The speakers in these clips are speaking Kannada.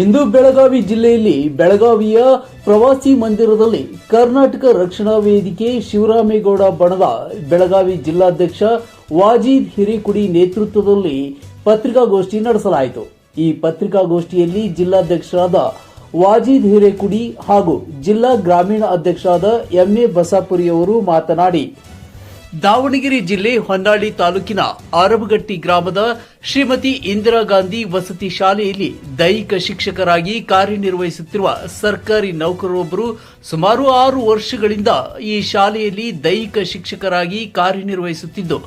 ಇಂದು ಬೆಳಗಾವಿ ಜಿಲ್ಲೆಯಲ್ಲಿ ಬೆಳಗಾವಿಯ ಪ್ರವಾಸಿ ಮಂದಿರದಲ್ಲಿ ಕರ್ನಾಟಕ ರಕ್ಷಣಾ ವೇದಿಕೆ ಶಿವರಾಮೇಗೌಡ ಬಣದ ಬೆಳಗಾವಿ ಜಿಲ್ಲಾಧ್ಯಕ್ಷ ವಾಜೀದ್ ಹಿರೇಕುಡಿ ನೇತೃತ್ವದಲ್ಲಿ ಪತ್ರಿಕಾಗೋಷ್ಠಿ ನಡೆಸಲಾಯಿತು. ಈ ಪತ್ರಿಕಾಗೋಷ್ಠಿಯಲ್ಲಿ ಜಿಲ್ಲಾಧ್ಯಕ್ಷರಾದ ವಾಜೀದ್ ಹಿರೇಕುಡಿ ಹಾಗೂ ಜಿಲ್ಲಾ ಗ್ರಾಮೀಣ ಅಧ್ಯಕ್ಷರಾದ ಎಂಎ ಬಸಾಪುರಿ ಅವರು ಮಾತನಾಡಿ, ದಾವಣಗೆರೆ ಜಿಲ್ಲೆ ಹೊನ್ನಾಳಿ ತಾಲೂಕಿನ ಆರಬಗಟ್ಟಿ ಗ್ರಾಮದ ಶ್ರೀಮತಿ ಇಂದಿರಾ ಗಾಂಧಿ ವಸತಿ ಶಾಲೆಯಲ್ಲಿ ದೈಹಿಕ ಶಿಕ್ಷಕರಾಗಿ ಕಾರ್ಯನಿರ್ವಹಿಸುತ್ತಿರುವ ಸರ್ಕಾರಿ ನೌಕರರೊಬ್ಬರು ಸುಮಾರು ಆರು ವರ್ಷಗಳಿಂದ ಈ ಶಾಲೆಯಲ್ಲಿ ದೈಹಿಕ ಶಿಕ್ಷಕರಾಗಿ ಕಾರ್ಯನಿರ್ವಹಿಸುತ್ತಿದ್ದು,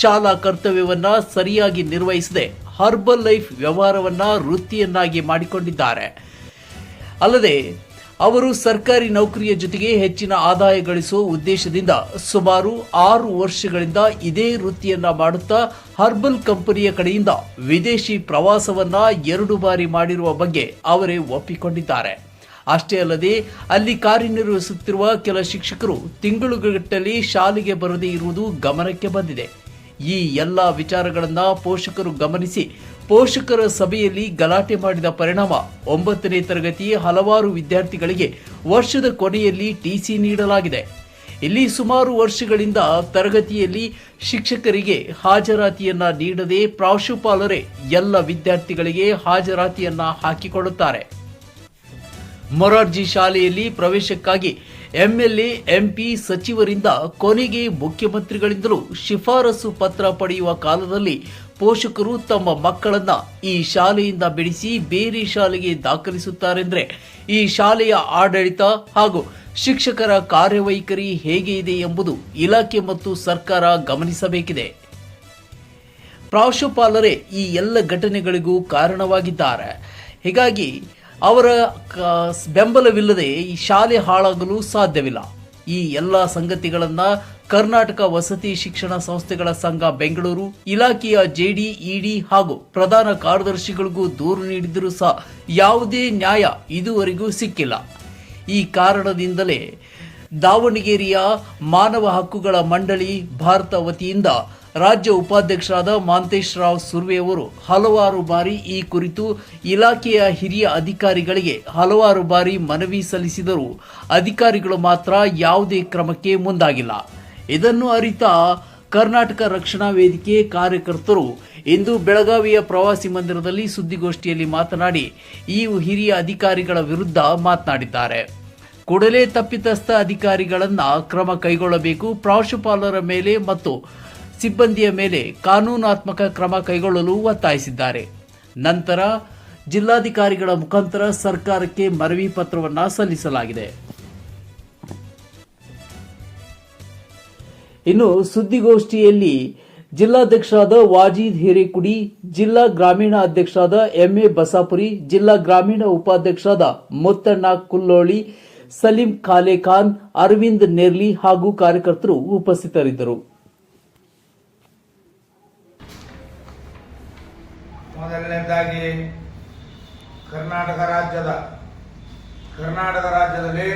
ಶಾಲಾ ಕರ್ತವ್ಯವನ್ನ ಸರಿಯಾಗಿ ನಿರ್ವಹಿಸದೆ ಹರ್ಬಲ್ ಲೈಫ್ ವ್ಯವಹಾರವನ್ನ ವೃತ್ತಿಯನ್ನಾಗಿ ಮಾಡಿಕೊಂಡಿದ್ದಾರೆ. ಅಲ್ಲದೆ ಅವರು ಸರ್ಕಾರಿ ನೌಕರಿಯ ಜೊತೆಗೆ ಹೆಚ್ಚಿನ ಆದಾಯ ಗಳಿಸುವ ಉದ್ದೇಶದಿಂದ ಸುಮಾರು ಆರು ವರ್ಷಗಳಿಂದ ಇದೇ ವೃತ್ತಿಯನ್ನ ಮಾಡುತ್ತಾ ಹರ್ಬಲ್ ಕಂಪನಿಯ ಕಡೆಯಿಂದ ವಿದೇಶಿ ಪ್ರವಾಸವನ್ನ ಎರಡು ಬಾರಿ ಮಾಡಿರುವ ಬಗ್ಗೆ ಅವರೇ ಒಪ್ಪಿಕೊಂಡಿದ್ದಾರೆ. ಅಷ್ಟೇ ಅಲ್ಲದೆ, ಅಲ್ಲಿ ಕಾರ್ಯನಿರ್ವಹಿಸುತ್ತಿರುವ ಕೆಲ ಶಿಕ್ಷಕರು ತಿಂಗಳುಗಟ್ಟಲೆ ಶಾಲೆಗೆ ಬರದೇ ಇರುವುದು ಗಮನಕ್ಕೆ ಬಂದಿದೆ. ಈ ಎಲ್ಲ ವಿಚಾರಗಳನ್ನ ಪೋಷಕರು ಗಮನಿಸಿ ಪೋಷಕರ ಸಭೆಯಲ್ಲಿ ಗಲಾಟೆ ಮಾಡಿದ ಪರಿಣಾಮ ಒಂಬತ್ತನೇ ತರಗತಿ ಹಲವಾರು ವಿದ್ಯಾರ್ಥಿಗಳಿಗೆ ವರ್ಷದ ಕೊನೆಯಲ್ಲಿ ಟಿಸಿ ನೀಡಲಾಗಿದೆ. ಇಲ್ಲಿ ಸುಮಾರು ವರ್ಷಗಳಿಂದ ತರಗತಿಯಲ್ಲಿ ಶಿಕ್ಷಕರಿಗೆ ಹಾಜರಾತಿಯನ್ನ ನೀಡದೆ ಪ್ರಾಂಶುಪಾಲರೇ ಎಲ್ಲ ವಿದ್ಯಾರ್ಥಿಗಳಿಗೆ ಹಾಜರಾತಿಯನ್ನ ಹಾಕಿಕೊಳ್ಳುತ್ತಾರೆ. ಮೊರಾರ್ಜಿ ಶಾಲೆಯಲ್ಲಿ ಪ್ರವೇಶಕ್ಕಾಗಿ ಎಂಎಲ್ಎ, ಎಂಪಿ ಸಚಿವರಿಂದ ಕೊನೆಗೆ ಮುಖ್ಯಮಂತ್ರಿಗಳಿಂದಲೂ ಶಿಫಾರಸು ಪತ್ರ ಪಡೆಯುವ ಕಾಲದಲ್ಲಿ ಪೋಷಕರು ತಮ್ಮ ಮಕ್ಕಳನ್ನ ಈ ಶಾಲೆಯಿಂದ ಬಿಡಿಸಿ ಬೇರೆ ಶಾಲೆಗೆ ದಾಖಲಿಸುತ್ತಾರೆಂದ್ರೆ ಈ ಶಾಲೆಯ ಆಡಳಿತ ಹಾಗೂ ಶಿಕ್ಷಕರ ಕಾರ್ಯವೈಖರಿ ಹೇಗೆ ಇದೆ ಎಂಬುದು ಇಲಾಖೆ ಮತ್ತು ಸರ್ಕಾರ ಗಮನಿಸಬೇಕಿದೆ. ಪ್ರಾಂಶುಪಾಲರೇ ಈ ಎಲ್ಲ ಘಟನೆಗಳಿಗೂ ಕಾರಣವಾಗಿದ್ದಾರೆ. ಹೀಗಾಗಿ ಅವರ ಬೆಂಬಲವಿಲ್ಲದೆ ಈ ಶಾಲೆ ಹಾಳಾಗಲು ಸಾಧ್ಯವಿಲ್ಲ. ಈ ಎಲ್ಲ ಸಂಗತಿಗಳನ್ನು ಕರ್ನಾಟಕ ವಸತಿ ಶಿಕ್ಷಣ ಸಂಸ್ಥೆಗಳ ಸಂಘ ಬೆಂಗಳೂರು, ಇಲಾಖೆಯ ಜೆಡಿ ಇಡಿ ಹಾಗೂ ಪ್ರಧಾನ ಕಾರ್ಯದರ್ಶಿಗಳಿಗೂ ದೂರು ನೀಡಿದರೂ ಸಹ ಯಾವುದೇ ನ್ಯಾಯ ಇದುವರೆಗೂ ಸಿಕ್ಕಿಲ್ಲ. ಈ ಕಾರಣದಿಂದಲೇ ದಾವಣಗೆರೆಯ ಮಾನವ ಹಕ್ಕುಗಳ ಮಂಡಳಿ ಭಾರತ ವತಿಯಿಂದ ರಾಜ್ಯ ಉಪಾಧ್ಯಕ್ಷರಾದ ಮಾಂತೇಶ್ ರಾವ್ ಸುರ್ವೆ ಅವರು ಹಲವಾರು ಬಾರಿ ಈ ಕುರಿತು ಇಲಾಖೆಯ ಹಿರಿಯ ಅಧಿಕಾರಿಗಳಿಗೆ ಹಲವಾರು ಬಾರಿ ಮನವಿ ಸಲ್ಲಿಸಿದರೂ ಅಧಿಕಾರಿಗಳು ಮಾತ್ರ ಯಾವುದೇ ಕ್ರಮಕ್ಕೆ ಮುಂದಾಗಿಲ್ಲ. ಇದನ್ನು ಅರಿತ ಕರ್ನಾಟಕ ರಕ್ಷಣಾ ವೇದಿಕೆ ಕಾರ್ಯಕರ್ತರು ಇಂದು ಬೆಳಗಾವಿಯ ಪ್ರವಾಸಿ ಮಂದಿರದಲ್ಲಿ ಸುದ್ದಿಗೋಷ್ಠಿಯಲ್ಲಿ ಮಾತನಾಡಿ ಈ ಹಿರಿಯ ಅಧಿಕಾರಿಗಳ ವಿರುದ್ಧ ಮಾತನಾಡಿದ್ದಾರೆ. ಕೂಡಲೇ ತಪ್ಪಿತಸ್ಥ ಅಧಿಕಾರಿಗಳನ್ನು ಕ್ರಮ ಕೈಗೊಳ್ಳಬೇಕು, ಪ್ರಾಂಶುಪಾಲರ ಮೇಲೆ ಮತ್ತು ಸಿಬ್ಬಂದಿಯ ಮೇಲೆ ಕಾನೂನಾತ್ಮಕ ಕ್ರಮ ಕೈಗೊಳ್ಳಲು ಒತ್ತಾಯಿಸಿದ್ದಾರೆ. ನಂತರ ಜಿಲ್ಲಾಧಿಕಾರಿಗಳ ಮುಖಾಂತರ ಸರ್ಕಾರಕ್ಕೆ ಮನವಿ ಪತ್ರವನ್ನು ಸಲ್ಲಿಸಲಾಗಿದೆ. ಇನ್ನು ಸುದ್ದಿಗೋಷ್ಠಿಯಲ್ಲಿ ಜಿಲ್ಲಾಧ್ಯಕ್ಷರಾದ ವಾಜೀದ್ ಹಿರೇಕುಡಿ, ಜಿಲ್ಲಾ ಗ್ರಾಮೀಣ ಅಧ್ಯಕ್ಷರಾದ ಎಂಎ ಬಸಾಪುರಿ, ಜಿಲ್ಲಾ ಗ್ರಾಮೀಣ ಉಪಾಧ್ಯಕ್ಷರಾದ ಮುತ್ತಣ್ಣ ಕುಲ್ಲೋಳಿ, ಸಲೀಂ ಖಾನ್ ಅರವಿಂದ್ ನೆರ್ಲಿ ಹಾಗೂ ಕಾರ್ಯಕರ್ತರು ಉಪಸ್ಥಿತರಿದ್ದರು. ಮೊದಲನೇದಾಗಿ ಕರ್ನಾಟಕ ರಾಜ್ಯದ, ಕರ್ನಾಟಕ ರಾಜ್ಯದಲ್ಲಿ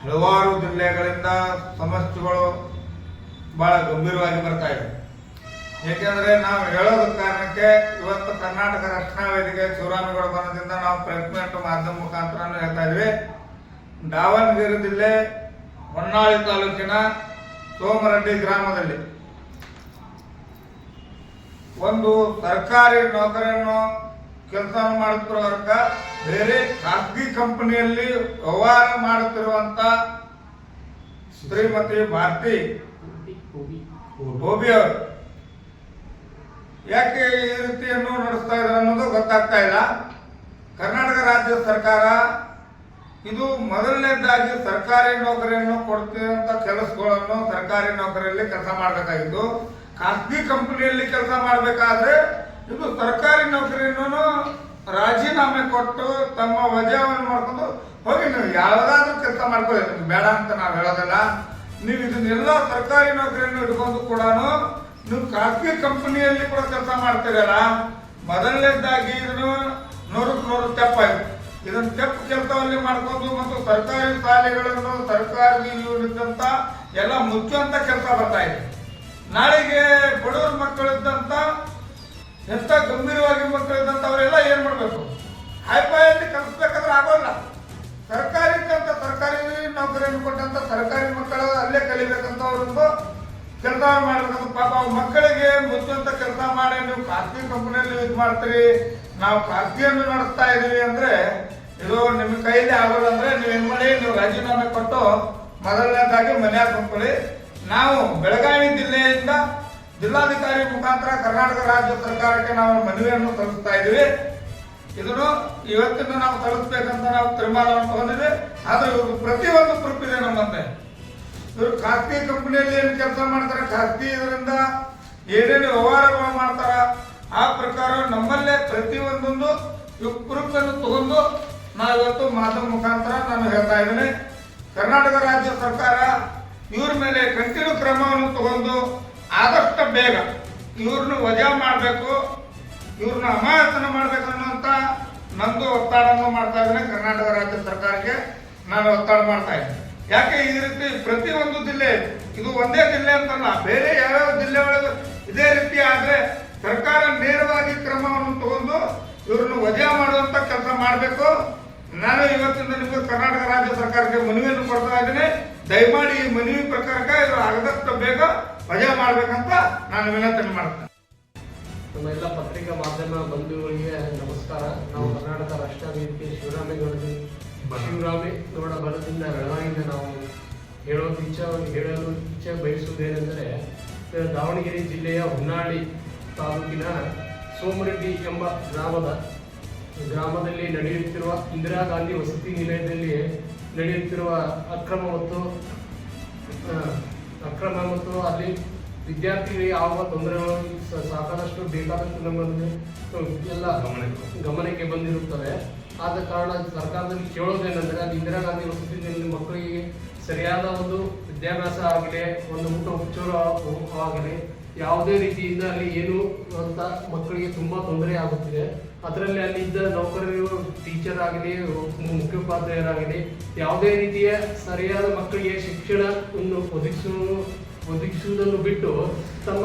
ಹಲವಾರು ಜಿಲ್ಲೆಗಳಿಂದ ಸಮಸ್ಯೆಗಳು ಬಹಳ ಗಂಭೀರವಾಗಿ ಬರ್ತಾ ಇದೆ. ಏಕೆಂದರೆ ನಾವು ಹೇಳೋದ ಕಾರಣಕ್ಕೆ ಇವತ್ತು ಕರ್ನಾಟಕ ರಕ್ಷಣಾ ವೇದಿಕೆ ಶಿವರಾಮೇಗೌಡ ನಾವು ಮೀಟ್ ಮಾಧ್ಯಮ ಮುಖಾಂತರ ಹೇಳ್ತಾ ಇದ್ವಿ. ದಾವಣಗೆರೆ ಜಿಲ್ಲೆ ಹೊನ್ನಾಳಿ ತಾಲೂಕಿನ ಸೋಮರಡ್ಡಿ ಗ್ರಾಮದಲ್ಲಿ ಒಂದು ಸರ್ಕಾರಿ ನೌಕರನ್ನು ಕೆಲಸ ಮಾಡುತ್ತಿರುವಾಗ ಬೇರೆ ಖಾಸಗಿ ಕಂಪನಿಯಲ್ಲಿ ವ್ಯವಹಾರ ಮಾಡುತ್ತಿರುವಂತ ಶ್ರೀಮತಿ ಭಾರತಿ ಗೋಬಿ ಅವರು. ಯಾಕೆ ಈ ರೀತಿಯನ್ನು ನಡೆಸ್ತಾ ಇದ್ದಾರೆ ಅನ್ನೋದು ಗೊತ್ತಾಗ್ತಾ ಇಲ್ಲ. ಕರ್ನಾಟಕ ರಾಜ್ಯ ಸರ್ಕಾರ ಇದು ಮೊದಲನೇದಾಗಿ ಸರ್ಕಾರಿ ನೌಕರಿಯನ್ನು ಕೊಡ್ತಿರುವಂತ ಕೆಲಸಗಳನ್ನು ಸರ್ಕಾರಿ ನೌಕರಿಯಲ್ಲಿ ಕೆಲಸ ಮಾಡಬೇಕಾಗಿತ್ತು ಖಾಸಗಿ ಕಂಪನಿಯಲ್ಲಿ ಕೆಲಸ ಮಾಡಬೇಕಾದ್ರೆ ಇದು ಸರ್ಕಾರಿ ನೌಕರಿಯನ್ನು ರಾಜೀನಾಮೆ ಕೊಟ್ಟು ತಮ್ಮ ವಜಾವನ್ನು ಮಾಡ್ಕೊಂಡು ಹೋಗಿ, ನೀವು ಯಾವ್ದಾದ್ರೂ ಕೆಲಸ ಮಾಡ್ಕೊಳ್ಳಿ. ನಿಮ್ಗೆ ಬೇಡ ಅಂತ ನಾವು ಹೇಳೋದಲ್ಲ. ನೀವು ಇದನ್ನೆಲ್ಲ ಸರ್ಕಾರಿ ನೌಕರಿಯನ್ನು ಇಟ್ಕೊಂಡು ಕೂಡ ನೀವು ಖಾಸಗಿ ಕಂಪನಿಯಲ್ಲಿ ಕೂಡ ಕೆಲಸ ಮಾಡ್ತೀರಲ್ಲ. ಮೊದಲನೇದಾಗಿ ಇದನ್ನು ನೂರಕ್ಕೆ ನೂರು ತೆಪ್ಪಾಯಿತು ಇದನ್ನು ತೆಪ್ಪು ಕೆಲಸದಲ್ಲಿ ಮಾಡ್ಕೊಂಡು ಮತ್ತು ಸರ್ಕಾರಿ ಶಾಲೆಗಳನ್ನು ಸರ್ಕಾರಿ ಇದ್ದಂತ ಎಲ್ಲ ಮುಚ್ಚುವಂತ ಕೆಲಸ ಬರ್ತಾ ಇದೆ. ನಾಳೆಗೆ ಬಡವರ ಮಕ್ಕಳಿದ್ದಂತ ಎಂತ ಗಂಭೀರವಾಗಿ ಮಕ್ಕಳಿದ್ದಂತ ಅವರೆಲ್ಲ ಏನ್ ಮಾಡಬೇಕು? ಐಪಾಯಲ್ಲಿ ಕಲಿಸ್ಬೇಕಂದ್ರೆ ಆಗೋಲ್ಲ. ಸರ್ಕಾರಿಕ್ಕಂತ ಸರ್ಕಾರಿ ನೌಕರಿಯನ್ನು ಕೊಟ್ಟಂತ ಸರ್ಕಾರಿ ಮಕ್ಕಳು ಅಲ್ಲೇ ಕಲಿಬೇಕಂತ ಅವರೊಂದು ಕೆಲಸ ಮಾಡಬೇಕಂತ ಪಾಪ ಅವ್ರ ಮಕ್ಕಳಿಗೆ ಮುಚ್ಚುವಂತ ಕೆಲಸ ಮಾಡಿ ನೀವು ಖಾಸಗಿ ಕಂಪನಿಯಲ್ಲಿ ಇದು ಮಾಡ್ತೀರಿ. ನಾವು ಖಾಸಗಿಯನ್ನು ನಡೆಸ್ತಾ ಇದೀವಿ ಅಂದ್ರೆ, ಇದು ನಿಮ್ಮ ಕೈಲಿ ಆಗೋಲ್ಲ ಅಂದ್ರೆ ಏನ್ ಮಾಡಿ, ನೀವು ರಾಜೀನಾಮೆ ಕೊಟ್ಟು ಮೊದಲನೇದಾಗಿ ಮನೆಯ ಕಂಪನಿ ನಾವು ಬೆಳಗಾವಿ ಜಿಲ್ಲೆಯಿಂದ ಜಿಲ್ಲಾಧಿಕಾರಿ ಮುಖಾಂತರ ಕರ್ನಾಟಕ ರಾಜ್ಯ ಸರ್ಕಾರಕ್ಕೆ ನಾವು ಮನವಿಯನ್ನು ಸಲ್ಲಿಸ್ತಾ ಇದ್ದೀವಿ. ಇದನ್ನು ಇವತ್ತಿನ ನಾವು ತಲುಪಬೇಕಂತ ನಾವು ತೀರ್ಮಾನವನ್ನು ತಗೊಂಡಿದ್ವಿ ಆದ್ರೆ ಇವರು ಪ್ರತಿಯೊಂದು ಪ್ರೂಫ್ ಇದೆ ನಮ್ಮಂತೆ ಇವರು ಖಾಸಗಿ ಕಂಪನಿಯಲ್ಲಿ ಏನು ಕೆಲಸ ಮಾಡ್ತಾರೆ, ಖಾಸಗಿ ಇದರಿಂದ ಏನೇನು ವ್ಯವಹಾರಗಳು ಮಾಡ್ತಾರ, ಆ ಪ್ರಕಾರ ನಮ್ಮಲ್ಲೇ ಪ್ರತಿಯೊಂದೊಂದು ಪ್ರೂಫ್ ಅನ್ನು ತಗೊಂಡು ನಾವು ಇವತ್ತು ಮಾಧ್ಯಮ ಮುಖಾಂತರ ನಾನು ಹೇಳ್ತಾ ಇದ್ದೀನಿ. ಕರ್ನಾಟಕ ರಾಜ್ಯ ಸರ್ಕಾರ ಇವ್ರ ಮೇಲೆ ಕಂಟಿನ್ಯೂ ಕ್ರಮವನ್ನು ತಗೊಂಡು ಆದಷ್ಟು ಬೇಗ ಇವ್ರನ್ನ ವಜಾ ಮಾಡಬೇಕು, ಇವ್ರನ್ನ ಅಮಾಯತನ ಮಾಡ್ಬೇಕು ಅನ್ನುವಂಥ ನಂದು ಒತ್ತಡವನ್ನು ಮಾಡ್ತಾ ಇದ್ದೇನೆ. ಕರ್ನಾಟಕ ರಾಜ್ಯ ಸರ್ಕಾರಕ್ಕೆ ನಾನು ಒತ್ತಡ ಮಾಡ್ತಾ ಇದ್ದೀನಿ. ಯಾಕೆ ಈ ರೀತಿ ಪ್ರತಿಯೊಂದು ಜಿಲ್ಲೆ, ಇದು ಒಂದೇ ಜಿಲ್ಲೆ ಅಂತಲ್ಲ, ಬೇರೆ ಯಾವ್ಯಾವ ಜಿಲ್ಲೆ ಒಳಗೆ ಇದೇ ರೀತಿ ಆದರೆ ಸರ್ಕಾರ ನೇರವಾಗಿ ಕ್ರಮವನ್ನು ತಗೊಂಡು ಇವ್ರನ್ನ ವಜಾ ಮಾಡುವಂಥ ಕೆಲಸ ಮಾಡಬೇಕು. ನಾನು ಇವತ್ತಿಂದ ನಿಮಗೆ ಕರ್ನಾಟಕ ರಾಜ್ಯ ಸರ್ಕಾರಕ್ಕೆ ಮನವಿಯನ್ನು ಕೊಡ್ತಾ ಇದ್ದೀನಿ. ದಯಮಾಡಿ ಈ ಮನವಿ ಪ್ರಕಾರಕ ಇವರು ಆಗದಷ್ಟು ಬೇಗ ವಜಾ ಮಾಡ್ಬೇಕಂತ ನಾನು ವಿನಂತಿ ಮಾಡ್ತೇನೆ. ನಮ್ಮ ಎಲ್ಲ ಪತ್ರಿಕಾ ಮಾಧ್ಯಮ ಬಂಧುಗಳಿಗೆ ನಮಸ್ಕಾರ. ನಾವು ಕರ್ನಾಟಕ ರಾಷ್ಟ್ರ ವೇದಿಕೆ ಶಿವರಾಮೇಗೌಡ ಶಿವರಾಮೇಗೌಡ ಬಲದಿಂದ ಬೆಳಗಾವಿಯಿಂದ ನಾವು ಹೇಳೋದು ಇಚ್ಛೆ, ಹೇಳಲು ಇಚ್ಛೆ ಬಯಸುವುದೇನೆಂದರೆ ದಾವಣಗೆರೆ ಜಿಲ್ಲೆಯ ಹೊನ್ನಾಳಿ ತಾಲೂಕಿನ ಸೋಮರೆಡ್ಡಿ ಎಂಬ ಗ್ರಾಮದ ಗ್ರಾಮದಲ್ಲಿ ನಡೆಯುತ್ತಿರುವ ಇಂದಿರಾ ಗಾಂಧಿ ವಸತಿ ನಿಲಯದಲ್ಲಿ ನಡೆಯುತ್ತಿರುವ ಅಕ್ರಮ ಮತ್ತು ಅಕ್ರಮ ಮತ್ತು ಅಲ್ಲಿ ವಿದ್ಯಾರ್ಥಿಗಳಿಗೆ ಆಗುವ ತೊಂದರೆಗಳು ಸಾಕಷ್ಟು ಬೇಕಾದಷ್ಟು ನಮ್ಮಲ್ಲಿ ಎಲ್ಲ ಗಮನಕ್ಕೆ ಬಂದಿರುತ್ತವೆ. ಆದ ಕಾರಣ ಸರ್ಕಾರದಲ್ಲಿ ಕೇಳೋದೇನೆಂದರೆ ಅದು ಇಂದಿರಾ ಗಾಂಧಿ ವಸತಿಯಲ್ಲಿ ಮಕ್ಕಳಿಗೆ ಸರಿಯಾದ ಒಂದು ವಿದ್ಯಾಭ್ಯಾಸ ಆಗಲಿ ಒಂದು ಊಟ ಆಗಲಿ ಯಾವುದೇ ರೀತಿಯಿಂದ ಅಲ್ಲಿ ಏನು ಅಂತ ಮಕ್ಕಳಿಗೆ ತುಂಬ ತೊಂದರೆ ಆಗುತ್ತಿದೆ. ಅದರಲ್ಲಿ ಅಲ್ಲಿದ್ದ ನೌಕರರು ಟೀಚರ್ ಆಗಲಿ ಮುಖ್ಯೋಪಾಧ್ಯಾಯರಾಗಲಿ, ಯಾವುದೇ ರೀತಿಯ ಸರಿಯಾದ ಮಕ್ಕಳಿಗೆ ಶಿಕ್ಷಣವನ್ನು ಒದಗಿಸುವುದು ಒದಗಿಸುವುದನ್ನು ಬಿಟ್ಟು ತಮ್ಮ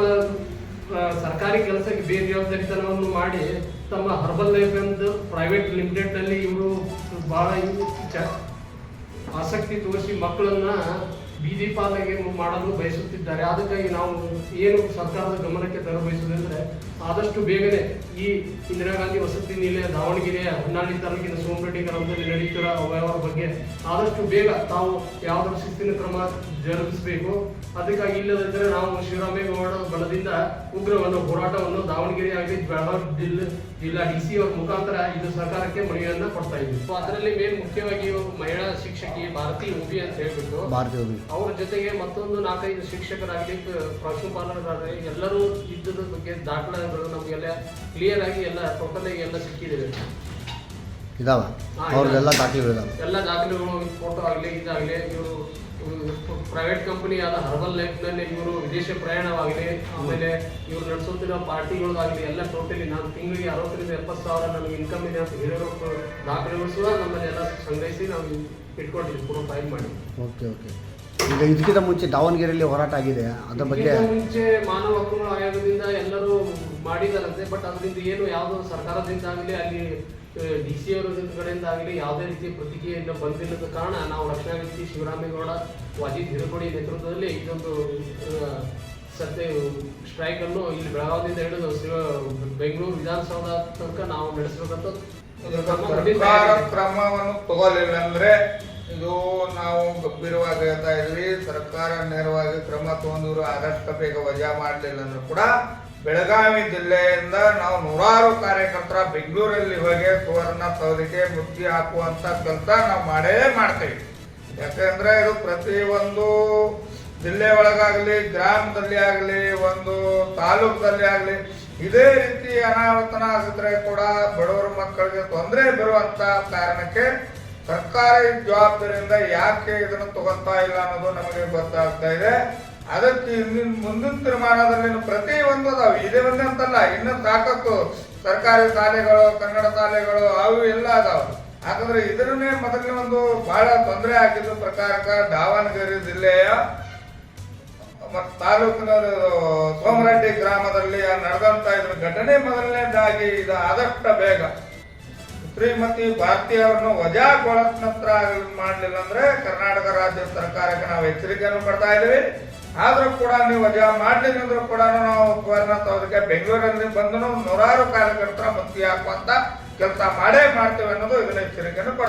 ಸರ್ಕಾರಿ ಕೆಲಸಕ್ಕೆ ಬೇರೆ ಬೇಜವಾಬ್ದಾರಿತನವನ್ನು ಮಾಡಿ ತಮ್ಮ ಹರ್ಬಲ್ ಲೈಫ್ ಎಂದು ಪ್ರೈವೇಟ್ ಲಿಮಿಟೆಡ್ನಲ್ಲಿ ಇವರು ಚ- ಆಸಕ್ತಿ ತೋರಿಸಿ ಮಕ್ಕಳನ್ನ ಬೀದಿ ಪಾಲಾಗಿ ಮಾಡಲು ಬಯಸುತ್ತಿದ್ದಾರೆ. ಅದಕ್ಕಾಗಿ ನಾವು ಏನು ಸರ್ಕಾರದ ಗಮನಕ್ಕೆ ತರಬಯಸುವುದಂದ್ರೆ ಆದಷ್ಟು ಬೇಗನೆ ಈ ಇಂದಿರಾ ಗಾಂಧಿ ವಸತಿ ನಿಲಯ ದಾವಣಗೆರೆಯ ಹೊನ್ನಾಳಿ ತಾಲೂಕಿನ ಸೋಮರೆಡ್ಡಿ ಗ್ರಾಮದಲ್ಲಿ ನಡೆಯುತ್ತಿರುವ ಅವ್ಯವಹಾರ ಬಗ್ಗೆ ಆದಷ್ಟು ಬೇಗ ತಾವು ಯಾವುದರ ಶಿಸ್ತಿನ ಕ್ರಮ ಜರುಗಿಸಬೇಕು. ಅದಕ್ಕಾಗಿ ಇಲ್ಲದಿದ್ದರೆ ನಾವು ಶಿವರಾಮೇಗೌಡ ಬಲದಿಂದ ಉಗ್ರವನ್ನು ಹೋರಾಟವನ್ನು ದಾವಣಗೆರೆ ಆಗಲಿ ಬೆಳಗಾವಿ ಜಿಲ್ಲೆ ಜಿಲ್ಲಾ ಡಿ ಸಿ ಅವರ ಮುಖಾಂತರ ಇದು ಸರ್ಕಾರಕ್ಕೆ ಮನವಿಯನ್ನ ಕೊಡ್ತಾ ಇದ್ವಿ. ಅದರಲ್ಲಿ ಮೇನ್ ಮುಖ್ಯವಾಗಿ ಮಹಿಳಾ ಶಿಕ್ಷಕಿ ಭಾರತಿ ಉಬಿ ಅಂತ ಹೇಳ್ಬಿಟ್ಟು ಅವ್ರ ಜೊತೆಗೆ ಮತ್ತೊಂದು ನಾಲ್ಕೈದು ಶಿಕ್ಷಕರಾಗಲಿ ಪ್ರಾಂಶುಪಾಲರಾಗಲಿ ಎಲ್ಲರೂ ಇದ್ದದ ಬಗ್ಗೆ ದಾಖಲೆಗಳು ನಮಗೆಲ್ಲ ಕ್ಲಿಯರ್ ಆಗಿ ಎಲ್ಲ ಟೋಟಲ್ ಆಗಿ ಎಲ್ಲ ಸಿಕ್ಕಿದೆ ಇದಾವ? ಅವ್ರದ್ದೆಲ್ಲ ಎಲ್ಲ ದಾಖಲೆಗಳು ಫೋಟೋ ಆಗಲಿ ಇದಾಗಲಿ ಇವರು ಪ್ರೈವೇಟ್ ಕಂಪನಿ ಆದ ಹರ್ಬಲ್ ಲೈಫ್ನಲ್ಲಿ ಇವರು ವಿದೇಶ ಪ್ರಯಾಣವಾಗಲಿ ಆಮೇಲೆ ಇವರು ನಡೆಸುತ್ತಿರೋ ಪಾರ್ಟಿಗಳಾಗಲಿ ಎಲ್ಲ ಟೋಟಲಿ ನಾನು ತಿಂಗಳಿಗೆ ಅರವತ್ತರಿಂದ ಎಪ್ಪತ್ತು ಸಾವಿರ ನಮಗೆ ಇನ್ಕಮ್ ಇದೆ ಅಂತ ಹೇಳಿರೋ ದಾಖಲೆಗಳು ಸಹ ನಮ್ಮಲ್ಲಿ ಎಲ್ಲ ಸಂಗ್ರಹಿಸಿ ನಾವು ಇಟ್ಕೊಂಡಿದ್ದೀವಿ ಪೂರ್ವ ಫೈಲ್ ಮಾಡಿ. Okay okay. ಈಗ ಇದಕ್ಕಿಂತ ಮುಂಚೆ ದಾವಣಗೆರೆಯಲ್ಲಿ ಹೋರಾಟ ಆಗಿದೆ. ಅದ್ರ ಬಗ್ಗೆ ಮುಂಚೆ ಮಾನವ ಹಕ್ಕುಗಳ ಆಯೋಗದಿಂದ ಎಲ್ಲರೂ ಮಾಡಿದಾರಂತೆ ಬಟ್ ಅದರಿಂದ ಏನು ಯಾವುದೋ ಸರ್ಕಾರದಿಂದ ಆಗಲಿ ಅಲ್ಲಿ ಡಿ ಸಿ ಅವರ ಕಡೆಯಿಂದ ಆಗಲಿ ಯಾವುದೇ ರೀತಿಯ ಪ್ರತಿಕ್ರಿಯೆಯಿಂದ ಬಂದಿಲ್ಲದ ಕಾರಣ ನಾವು ರಕ್ಷಣಾ ವ್ಯಕ್ತಿ ಶಿವರಾಮೇಗೌಡ ವಾಜಿದ್ ಹಿರಕೋಡಿ ನೇತೃತ್ವದಲ್ಲಿ ಇದೊಂದು ಸತ್ಯ ಸದ್ಯ ಸ್ಟ್ರೈಕ್ ಅನ್ನು ಇಲ್ಲಿ ಬೆಳಗಾವಿಯಿಂದ ಹಿಡಿದು ಶಿವ ಬೆಂಗಳೂರು ವಿಧಾನಸೌಧ ತನಕ ನಾವು ನಡೆಸಬೇಕಂತ ಕ್ರಮ ಕ್ರಮವನ್ನು ತಗೋಲಿಲ್ಲ ಅಂದ್ರೆ ಇದು ನಾವು ಗಂಭೀರವಾಗಿ ಹೇಳ್ತಾ ಇದ್ವಿ ಸರ್ಕಾರ ನೇರವಾಗಿ ಕ್ರಮ ತಗೊಂಡಿರು ಆದಷ್ಟು ಬೇಗ ವಜಾ ಮಾಡಲಿಲ್ಲ ಅಂದ್ರೂ ಕೂಡ ಬೆಳಗಾವಿ ಜಿಲ್ಲೆಯಿಂದ ನಾವು ನೂರಾರು ಕಾರ್ಯಕರ್ತರ ಬೆಂಗಳೂರಲ್ಲಿ ಹೋಗಿ ಸುವರ್ಣ ಸೌದಿಗೆ ಮುಚ್ಚಿ ಹಾಕುವಂತ ಕೆಲಸ ನಾವು ಮಾಡೇ ಮಾಡ್ತೀವಿ. ಯಾಕಂದ್ರೆ ಇದು ಪ್ರತಿಯೊಂದು ಜಿಲ್ಲೆ ಒಳಗಾಗ್ಲಿ, ಗ್ರಾಮದಲ್ಲಿ ಆಗಲಿ, ಒಂದು ತಾಲೂಕದಲ್ಲಿ ಆಗಲಿ, ಇದೇ ರೀತಿ ಅನಾಹುತನ ಆಗಿದ್ರೆ ಕೂಡ ಬಡವರ ಮಕ್ಕಳಿಗೆ ತೊಂದರೆ ಬರುವಂತ ಕಾರಣಕ್ಕೆ ಸರ್ಕಾರಿ ಜವಾಬ್ದಾರಿಯಿಂದ ಯಾಕೆ ಇದನ್ನು ತಗೊಂತಾ ಇಲ್ಲ ಅನ್ನೋದು ನಮಗೆ ಗೊತ್ತಾಗ್ತಾ ಇದೆ. ಅದಕ್ಕೆ ಮುಂದಿನ ತೀರ್ಮಾನದಲ್ಲಿ ಪ್ರತಿ ಒಂದು ಅದಾವ. ಇದೇ ಒಂದೇ ಅಂತಲ್ಲ. ಇನ್ನು ಸಾಕಷ್ಟು ಸರ್ಕಾರಿ ಶಾಲೆಗಳು, ಕನ್ನಡ ಶಾಲೆಗಳು, ಅವು ಎಲ್ಲ ಅದಾವ. ಯಾಕಂದ್ರೆ ಇದರನ್ನೇ ಮೊದಲನೇ ಒಂದು ಬಹಳ ತೊಂದರೆ ಆಗಿದ್ದು ಪ್ರಕಾರಕ ದಾವಣಗೆರೆ ಜಿಲ್ಲೆಯ ತಾಲೂಕಿನ ಸೋಮರೆಡ್ಡಿ ಗ್ರಾಮದಲ್ಲಿ ನಡೆದಂತ ಇದ್ರ ಘಟನೆ ಮೊದಲನೇದಾಗಿ ಇದು ಆದಷ್ಟು ಬೇಗ. ಶ್ರೀಮತಿ ಭಾರತಿ ಅವರನ್ನು ವಜಾಗೊಳಸ್ನತ್ರ ಮಾಡಲಿಲ್ಲ ಅಂದ್ರೆ ಕರ್ನಾಟಕ ರಾಜ್ಯ ಸರ್ಕಾರಕ್ಕೆ ನಾವು ಎಚ್ಚರಿಕೆಯನ್ನು ಕೊಡ್ತಾ ಇದ್ದೀವಿ. ಆದರೂ ಕೂಡ ನೀವು ವಜಾ ಮಾಡಲಿಲ್ಲ ಅಂದ್ರೂ ಕೂಡ ನಾವು ಉಪಕರಣ ಅವ್ರಿಗೆ ಬೆಂಗಳೂರಲ್ಲಿ ಬಂದು ನೂರಾರು ಕಾರ್ಯಕರ್ತರ ಮುಕ್ತಿ ಹಾಕುವಂತ ಕೆಲಸ ಮಾಡೇ ಮಾಡ್ತೇವೆ ಅನ್ನೋದು ಇದನ್ನ ಎಚ್ಚರಿಕೆಯನ್ನು ಕೊಡ್ತಾ